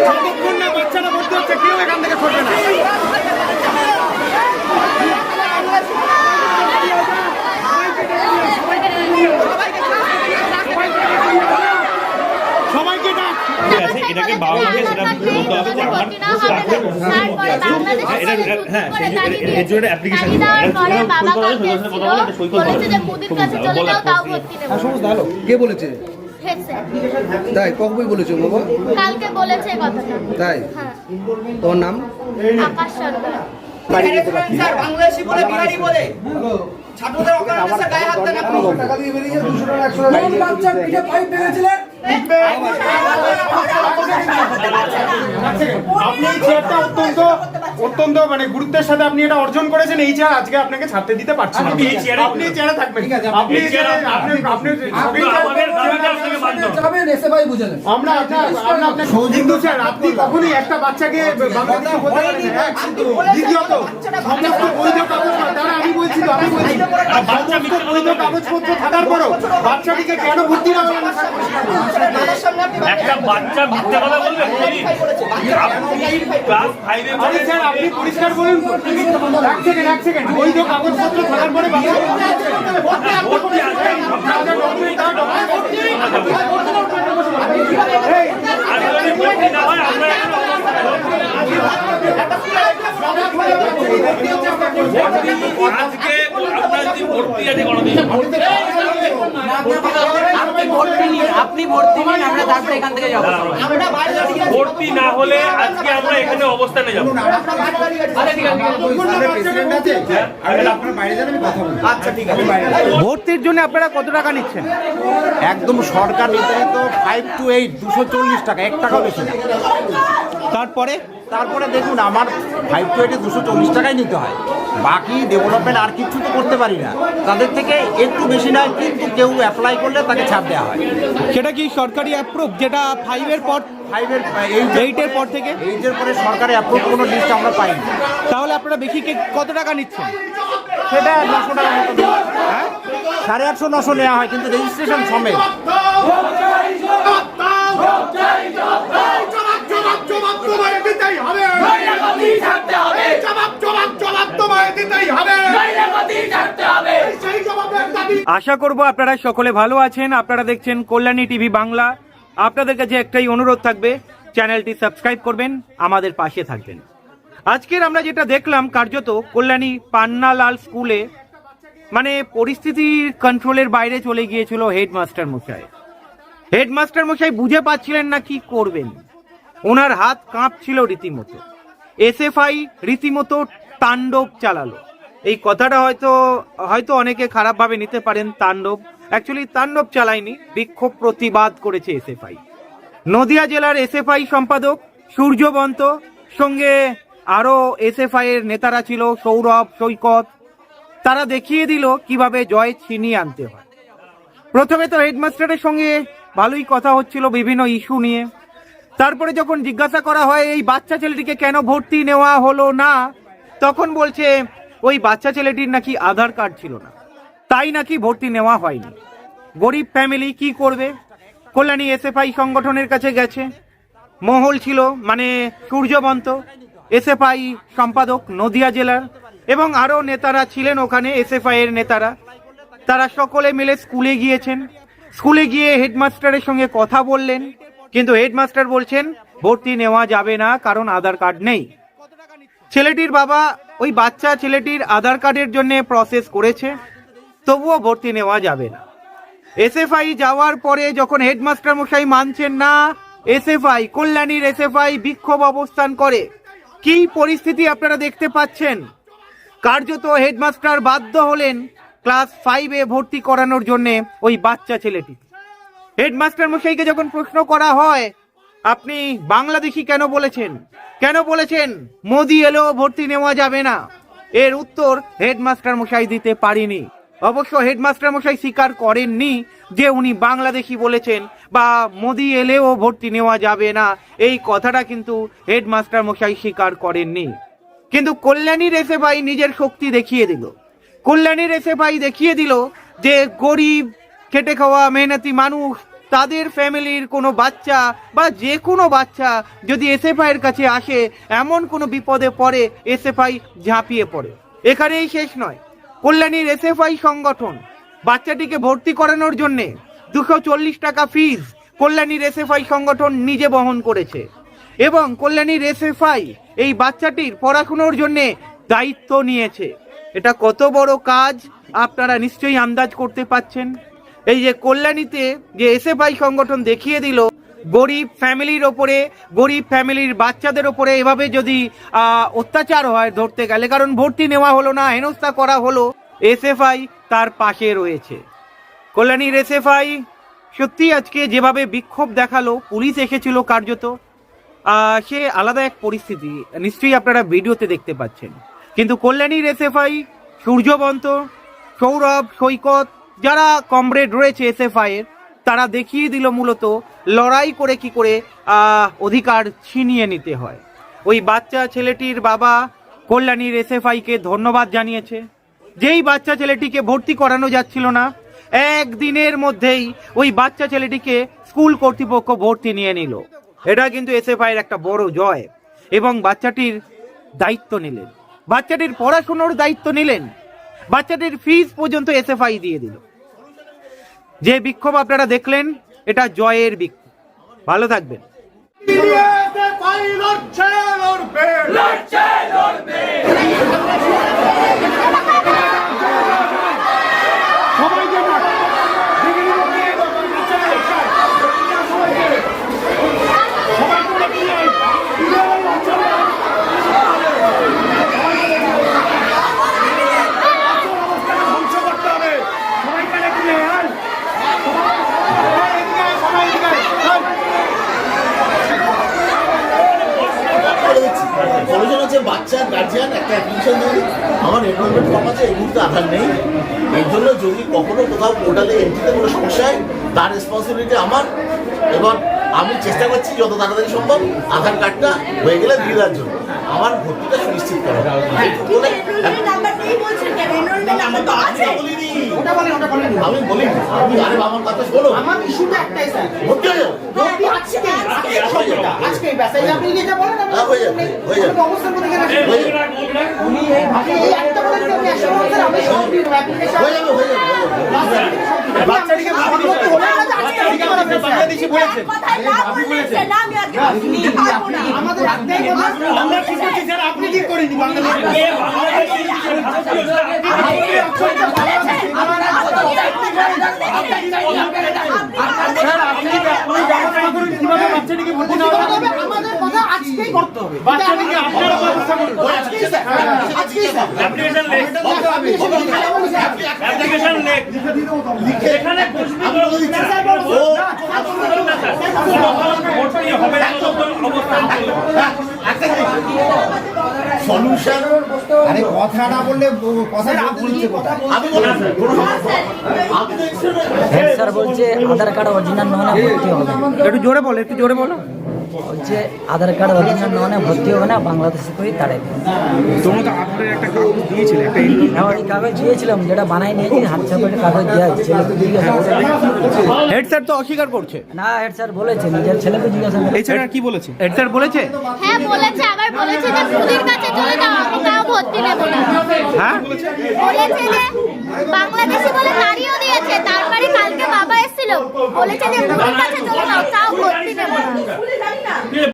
যতক্ষণ না বাচ্চারা ভর্তি হচ্ছে কেউ এখান থেকে সরবে না। ঠিক আছে এটাকে বাবা মাকে সেটা বলতে হবে যে আমার হ্যাঁ, এটা হ্যাঁ জন্য- এর জন্য অ্যাপ্লিকেশন হ্যাঁ সমস্ত হ্যালো কে বলেছে? তাই কখনই বলেছ বাবা? কালকে বলেছে কথাটা। তাই? হ্যাঁ। তোমার নাম? আকাশ সরকার। স্যার বাংলাদেশি বলে বিহারি বলে। ছাত্রদের ওখানে এসে গায়ে হাত দেন আপনি টাকা দিয়ে বেরিয়ে 200 টাকা একশো টাকা আপনি এই চেয়ারটা অত্যন্ত অত্যন্ত মানে গুরুত্বের সাথে আপনি এটা অর্জন করেছেন এই চেয়ার আজকে আপনাকে ছাড়তে দিতে পারছি না। আপনি এই চেয়ারে- আপনি এই চেয়ারে থাকবেন। আপনি এই চেয়ারে আপনি আপনি আপনি আমাদের দাবিটা আপনাকে মানতে হবে। যাবেন এসে ভাই বুঝালেন। আমরা আপনার কিন্তু স্যার আপনি কখনোই একটা বাচ্চাকে বাংলাদেশে। দ্বিতীয়ত সমস্ত বৈধ কাগজ তারা আমি বলছি তো আমি বলছি বাচ্চা বৈধ কাগজপত্র থাকার পরও বাচ্চাটিকে কেন ভর্তি না একটা বাচ্চা মিথ্যে কথা বলবে আপনি ক্লাস ফাইভে আরে স্যার আপনি পরিষ্কার বলুন এক সেকেন্ড এক সেকেন্ড বৈধ কাগজপত্র থাকার পরে বাচ্চা ভর্তি আছে আপনার document, তার document এই, আর যদি ভর্তি না হয় আমরা এখানে আজকে আপনার যদি ভর্তি আছে কোনোদিন আপনি ভর্তি নিন আপনি ভর্তি নিন আমরা তারপরে এখান থেকে যাব। আমরা বাইরে দাঁড়িয়ে ভর্তি না হলে আজকে আমরা এখানে অবস্থানে যাব। আমরা বাইরে দাঁড়িয়ে আছি। আচ্ছা ঠিক আছে। ভর্তির জন্য আপনারা কত টাকা নিচ্ছেন? একদম সরকার নির্ধারিত ফাইভ টু এইট দুশো চল্লিশ টাকা এক টাকা বেশি না। তারপরে? তারপরে দেখুন আমার ফাইভ টু এইটে দুশো চল্লিশ টাকাই নিতে হয়। বাকি ডেভেলপমেন্ট আর কিছু তো করতে পারি না। তাদের থেকে একটু বেশি নয় কিন্তু কেউ অ্যাপ্লাই করলে তাকে ছাড় দেওয়া হয়। সেটা কি সরকারি অ্যাপ্রুভ যেটা ফাইভের পর ফাইভের এই এইটের পর থেকে? এইটের পরে সরকারি অ্যাপ্রুভ কোনো লিস্ট আমরা পাইনি। তাহলে আপনারা বেশি কত টাকা নিচ্ছেন? সেটা নশো টাকা মতো হ্যাঁ। সাড়ে আটশো নশো নেওয়া হয় কিন্তু রেজিস্ট্রেশন সমেত। আশা করব আপনারা সকলে ভালো আছেন। আপনারা দেখছেন কল্যাণী টিভি বাংলা। আপনাদের কাছে একটাই অনুরোধ থাকবে, চ্যানেলটি সাবস্ক্রাইব করবেন, আমাদের পাশে থাকবেন। আজকের আমরা যেটা দেখলাম কার্যত কল্যাণী পান্নালাল স্কুলে মানে পরিস্থিতি কন্ট্রোলের বাইরে চলে গিয়েছিল হেডমাস্টার মশাই। হেডমাস্টার মশাই বুঝে পাচ্ছিলেন না কি করবেন। ওনার হাত কাঁপছিল রীতিমতো। এসএফআই রীতিমতো তাণ্ডব চালালো। এই কথাটা হয়তো হয়তো অনেকে খারাপভাবে নিতে পারেন তাণ্ডব। অ্যাকচুয়ালি তাণ্ডব চালায়নি, বিক্ষোভ প্রতিবাদ করেছে এসএফআই নদিয়া জেলার এসএফআই সম্পাদক সূর্যবন্ত সঙ্গে আরও এসএফআই এর নেতারা ছিল, সৌরভ, সৈকত। তারা দেখিয়ে দিল কীভাবে জয় ছিনিয়ে আনতে হয়। প্রথমে তো হেডমাস্টারের সঙ্গে ভালোই কথা হচ্ছিল বিভিন্ন ইস্যু নিয়ে। তারপরে যখন জিজ্ঞাসা করা হয়, এই বাচ্চা ছেলেটিকে কেন ভর্তি নেওয়া হলো না? তখন বলছে ওই বাচ্চা ছেলেটির নাকি আধার কার্ড ছিল না। তাই নাকি ভর্তি নেওয়া হয়নি। গরিব ফ্যামিলি কি করবে? কল্যাণী এসএফআই সংগঠনের কাছে গেছে। মহল ছিল মানে সূর্যবন্ত, এসএফআই সম্পাদক নদিয়া জেলার, এবং আরও নেতারা ছিলেন ওখানে, এসএফআই এর নেতারা। তারা সকলে মিলে স্কুলে গিয়েছেন। স্কুলে গিয়ে হেডমাস্টারের সঙ্গে কথা বললেন, কিন্তু হেডমাস্টার বলছেন, ভর্তি নেওয়া যাবে না, কারণ আধার কার্ড নেই। ছেলেটির বাবা ওই বাচ্চা ছেলেটির আধার কার্ডের জন্য প্রসেস করেছে, তবুও ভর্তি নেওয়া যাবে না। এসএফআই যাওয়ার পরে যখন হেডমাস্টার মশাই মানছেন না এসএফআই কল্যাণীর এসএফআই বিক্ষোভ অবস্থান করে। কি পরিস্থিতি আপনারা দেখতে পাচ্ছেন? কার্যত হেডমাস্টার বাধ্য হলেন ক্লাস ফাইভে ভর্তি করানোর জন্য ওই বাচ্চা ছেলেটি। হেডমাস্টার মশাইকে যখন প্রশ্ন করা হয় আপনি বাংলাদেশি কেন বলেছেন? কেন বলেছেন? মোদি এলেও ভর্তি নেওয়া যাবে না। এর উত্তর হেডমাস্টার মশাই দিতে পারিনি। অবশ্য হেডমাস্টার মশাই স্বীকার করেননি যে উনি বাংলাদেশি বলেছেন বা মোদি এলেও ভর্তি নেওয়া যাবে না। এই কথাটা কিন্তু হেডমাস্টার মশাই স্বীকার করেননি। কিন্তু কল্যাণীর এসে ভাই নিজের শক্তি দেখিয়ে দিল। কল্যাণীর এসে ভাই দেখিয়ে দিল যে গরিব, খেটে খাওয়া, মেহনতি মানুষ তাদের ফ্যামিলির কোনো বাচ্চা বা যে কোনো বাচ্চা যদি এসএফআই এর কাছে আসে, এমন কোনো বিপদে পড়ে, এসএফআই ঝাঁপিয়ে পড়ে। এখানেই শেষ নয়। কল্যাণীর এসএফআই সংগঠন বাচ্চাটিকে ভর্তি করানোর জন্যে দুশো চল্লিশ টাকা ফিজ কল্যাণীর এসএফআই সংগঠন নিজে বহন করেছে। এবং কল্যাণীর এসএফআই এই বাচ্চাটির পড়াশুনোর জন্যে দায়িত্ব নিয়েছে। এটা কত বড় কাজ, আপনারা নিশ্চয়ই আন্দাজ করতে পাচ্ছেন এই যে কল্যাণীতে যে এসএফআই সংগঠন দেখিয়ে দিল, গরিব ফ্যামিলির ওপরে, গরিব ফ্যামিলির বাচ্চাদের ওপরে এভাবে যদি অত্যাচার হয় ধরতে গেলে, কারণ ভর্তি নেওয়া হলো না, হেনস্থা করা হলো, এসএফআই তার পাশে রয়েছে। কল্যাণীর এসএফআই সত্যি আজকে যেভাবে বিক্ষোভ দেখাল, পুলিশ এসেছিল কার্যত সে আলাদা এক পরিস্থিতি, নিশ্চয়ই আপনারা ভিডিওতে দেখতে পাচ্ছেন। কিন্তু কল্যাণীর এসএফআই সূর্যবন্ত, সৌরভ, সৈকত যারা কমরেড রয়েছে এসএফআই এর, তারা দেখিয়ে দিল মূলত লড়াই করে কি করে অধিকার ছিনিয়ে নিতে হয়। ওই বাচ্চা ছেলেটির বাবা কল্যাণীর এসএফআইকে ধন্যবাদ জানিয়েছে। যেই বাচ্চা ছেলেটিকে ভর্তি করানো যাচ্ছিল না, একদিনের মধ্যেই ওই বাচ্চা ছেলেটিকে স্কুল কর্তৃপক্ষ ভর্তি নিয়ে নিল। এটা কিন্তু এসএফআই এর একটা বড় জয় এবং বাচ্চাটির দায়িত্ব নিলেন। বাচ্চাটির পড়াশোনার দায়িত্ব নিলেন। বাচ্চাটির ফিস পর্যন্ত এসএফআই দিয়ে দিল। যে বিক্ষোভ আপনারা দেখলেন এটা জয়ের বিক্ষোভ। ভালো থাকবেন। কলেজের আছে বাচ্চার গার্জিয়ান একটা অ্যাপ্লিকেশন দিয়ে আমার এনরোলমেন্ট ফর্ম আছে এই মুহূর্তে আধার নেই। এর জন্য যদি কখনো কোথাও পোর্টালে এন্ট্রিতে কোনো সমস্যা হয় তার রেসপন্সিবিলিটি আমার। এবং আমি চেষ্টা করছি যত তাড়াতাড়ি সম্ভব আধার কার্ডটা হয়ে গেলে দিয়ে দেওয়ার জন্য। আমার ভর্তিটা সুনিশ্চিত করা এইটুকু বলে। আমি বলিনি। আমি আরে আমার কথা শোনো আমার ইস্যুটা একটাই স্যার। ভর্তি হয়ে যাও। ভর্তি আজকে আজকে হয়ে যাবে। আজকে ব্যাস। এই আপনি যেটা বলেন আমি হ্যাঁ, যাবে, হয়ে যাবে। অবস্থার মধ্যে গেলে এই বলবি না, বলবি না। আপনি এই একটা যে আমি বলছেন আমি সব অ্যাপ্লিকেশন হয়ে যাবে হয়ে যাবে হয়ে যাবে বাচ্চাটিকে ভর্তি করতে হবে। বাচ্চাটিকে আপনার বাংলাদেশি বলেছেন আমাদের একটাই আমরা ঠিক করছি স্যার আপনি ঠিক করেনি স্যার আপনি আপনি করুন নেওয়া হবে আমাদের কথা আজকেই করতে হবে বাচ্চাটিকে আপনারা ব্যবস্থা করুন আজকেই স্যার আজকেই স্যার অ্যাপ্লিকেশন লেখ অ্যাপ্লিকেশন লেখ এখানে বসবি তো ভর্তি হবে না তো অবস্থান সলিউশন আরে কথা না বললে কথা বলছে আমি বলছি। আমি হেড স্যার বলছে আধার কার্ড অরিজিনাল ভর্তি হবে একটু জোরে বলো একটু জোরে বলো বলছে আধার কার্ড অরিজিনাল নহলে ভর্তি হবে না বাংলাদেশে করে তাড়াই দেবে তোমরা তো আধারের একটা কাগজ দিয়েছিলে একটা হ্যাঁ ওই কাগজ দিয়েছিলাম যেটা বানাই নিয়েছি হাত ছাপের কাগজ দেওয়া ছেলেকে জিজ্ঞাসা হেড স্যার তো অস্বীকার করছে। না হেড স্যার বলেছে নিজের ছেলেকে জিজ্ঞাসা এছাড়া আর কি বলেছে? হেড স্যার বলেছে? হ্যাঁ বলেছে আবার বলেছে যে পুলির কাছে চলে যাও আমি তাও ভর্তি নেব না। হ্যাঁ? বলেছে যে বাংলাদেশি বলে তাড়িয়েও দিয়েছে তারপরে কালকে বাবা এসেছিল। বলেছে যে পুলির কাছে চলে যাও তাও ভর্তি নেব না। Yeah.